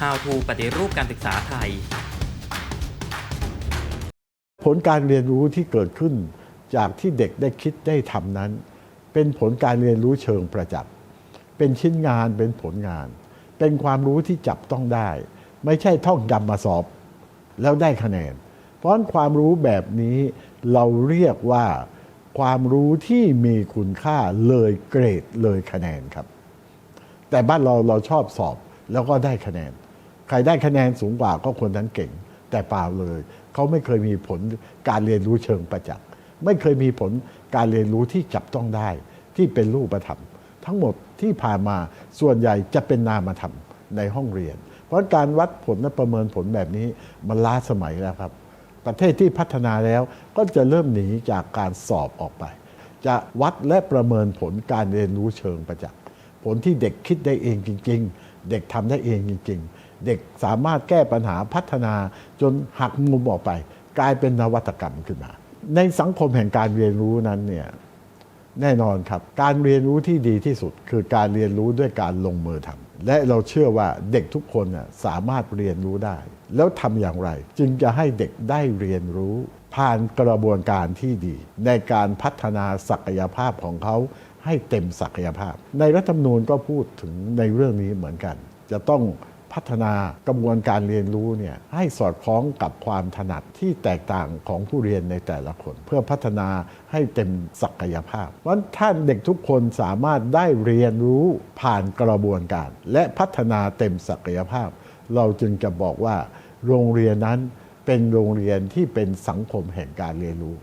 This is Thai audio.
How to ปฏิรูปการศึกษาไทย ผลการเรียนรู้ที่เกิดขึ้น จากที่เด็กได้คิดได้ทำนั้น เป็นผลการเรียนรู้เชิงประจักษ์เป็นชิ้นงานเป็นผลงาน เป็นความรู้ที่จับต้องได้ ไม่ใช่ท่องจำมาสอบ แล้วได้คะแนน เพราะนความรู้แบบนี้เราเรียกว่าความรู้ที่มีคุณค่าเลยเกรดเลยคะแนนครับ แต่บ้านเราเราชอบสอบแล้วก็ได้คะแนน ใครได้คะแนนสูงกว่าก็คนนั้นเก่ง แต่เปล่าเลย เขาไม่เคยมีผลการเรียนรู้เชิงประจักษ์ ไม่เคยมีผลการเรียนรู้ที่จับต้องได้ ที่เป็นรูปธรรม ทั้งหมดที่ผ่านมาส่วนใหญ่จะเป็นนามธรรมในห้องเรียน เพราะการวัดผลและประเมินผลแบบนี้มันล้าสมัยแล้วครับ ประเทศที่พัฒนาแล้วก็จะเริ่มหนีจากการสอบออกไป จะวัดและประเมินผลการเรียนรู้เชิงประจักษ์ ผลที่เด็กคิดได้เองจริง ๆ เด็กทำได้เองจริง ๆ เด็กสามารถแก้ปัญหาพัฒนาจนหักมุมออกไป กลายเป็นนวัตกรรมขึ้นมา ในสังคมแห่งการเรียนรู้นั้นเนี่ยแน่นอนครับ การเรียนรู้ที่ดีที่สุด คือการเรียนรู้ด้วยการลงมือทำและเราเชื่อว่าเด็กทุกคนน่ะสามารถเรียนรู้ได้ แล้วทำอย่างไร จึงจะให้เด็กได้เรียนรู้ ผ่านกระบวนการที่ดี ในการพัฒนาศักยภาพของเขาให้เต็มศักยภาพ ในรัฐธรรมนูญก็พูดถึงในเรื่องนี้เหมือนกัน จะต้อง พัฒนากระบวนการเรียนรู้เนี่ยให้สอดคล้องกับความถนัดที่แตกต่างของผู้เรียนในแต่ละคน เพื่อพัฒนาให้เต็มศักยภาพเพราะฉะนั้นท่านเด็กทุกคนสามารถได้เรียนรู้ผ่านกระบวนการ และพัฒนาเต็มศักยภาพ เราจึงจะบอกว่า โรงเรียนนั้นเป็นโรงเรียนที่เป็นสังคมแห่งการเรียนรู้